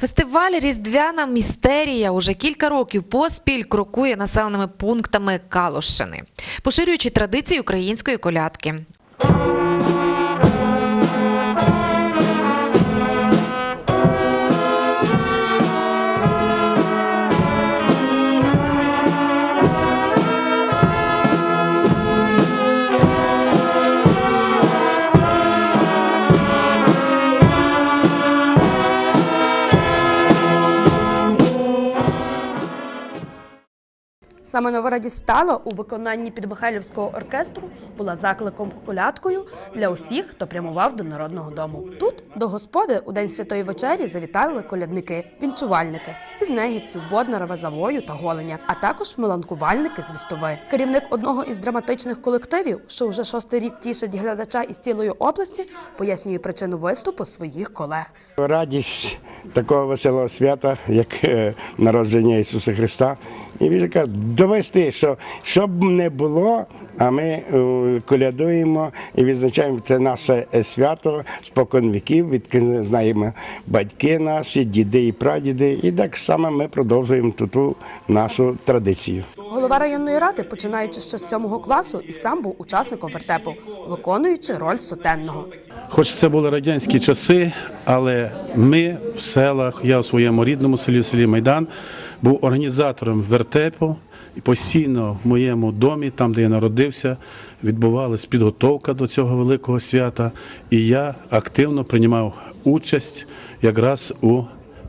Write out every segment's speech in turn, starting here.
Фестиваль Різдвяна містерія уже кілька років поспіль крокує населеними пунктами Калошини, поширюючи традиції української колядки. Саме Новораді стало у виконанні підмихайлівського оркестру була закликом колядкою для усіх, хто прямував до народного дому. Тут до господи у день святої вечері завітали колядники, вінчувальники із Негівців, Боднарова, Завою та Голеня, а також меланкувальники з Вістови. Керівник одного із драматичних колективів, що вже шостий рік тішить глядача із цілої області, пояснює причину виступу своїх колег. Радість такого веселого свята, як е, народження Ісуса Христа. І він довести, що щоб не було, а ми е, колядуємо і відзначаємо це наше е, свято спокон віків, відки знаємо батьки наші, діди і прадіди. І так само ми продовжуємо ту, нашу традицію. Голова районної ради, починаючи ще з сьомого класу, і сам був учасником вертепу, виконуючи роль сотенного. Хоч це були радянські часи, але ми в селах, я в своєму рідному селі, в селі Майдан, був організатором вертепу. І постійно в моєму домі, там де я народився, відбувалась підготовка до цього великого свята. І я активно приймав участь якраз у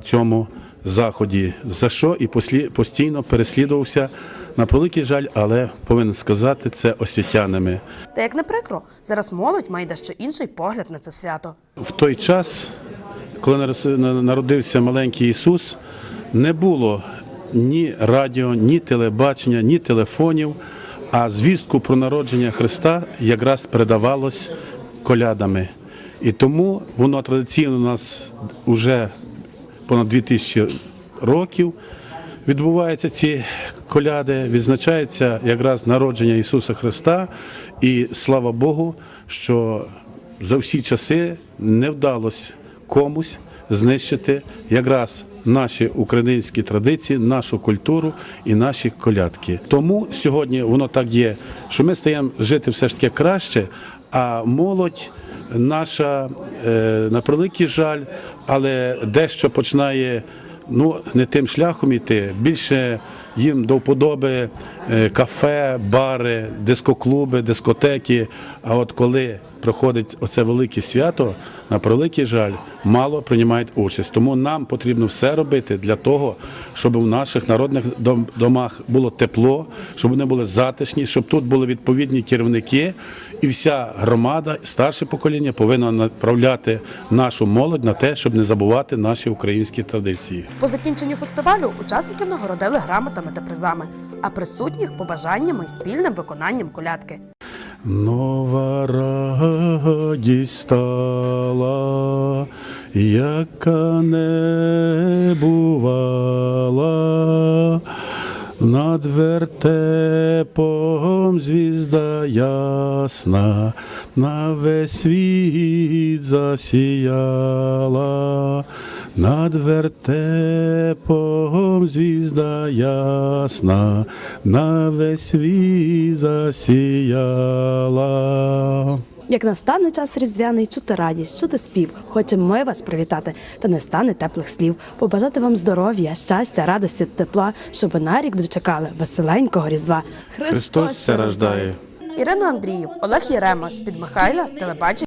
цьому заході, за що і постійно переслідувався на превеликий жаль, але повинен сказати це освітянами. Та як не прикро, зараз молодь має дещо інший погляд на це свято. В той час, коли народився маленький Ісус, не було ні радіо, ні телебачення, ні телефонів, а звістку про народження Христа якраз передавалось колядами. І тому воно традиційно у нас вже понад 2000 років відбуваються ці коляди, відзначається якраз народження Ісуса Христа. І слава Богу, що за всі часи не вдалося комусь знищити якраз наші українські традиції, нашу культуру і наші колядки. Тому сьогодні воно так є, що ми стаємо жити все ж таки краще, а молодь наша, е, на превеликий жаль, але дещо починає ну, не тим шляхом йти. Більше їм до вподоби е, кафе, бари, дискоклуби, дискотеки. А от коли проходить оце велике свято, на превеликий жаль, мало приймають участь. Тому нам потрібно все робити для того, щоб у наших народних домах було тепло, щоб вони були затишні, щоб тут були відповідні керівники. І вся громада, старше покоління повинна направляти нашу молодь на те, щоб не забувати наші українські традиції. По закінченню фестивалю учасників нагородили грамотами та призами, а присутніх побажаннями і спільним виконанням колядки. Нова радість стала, яка не бувала, над вертепом звізда ясна, на весь світ засіяла. Над вертепом звізда ясна, на весь світ засіяла. Як настане час різдвяний, чути радість, чути спів. Хочемо ми вас привітати, та не стане теплих слів. Побажати вам здоров'я, щастя, радості, тепла, щоб на рік дочекали веселенького різдва. Христос це рождає. Ірина Андріїв, Олег Єрема з під Михайла, телебачення.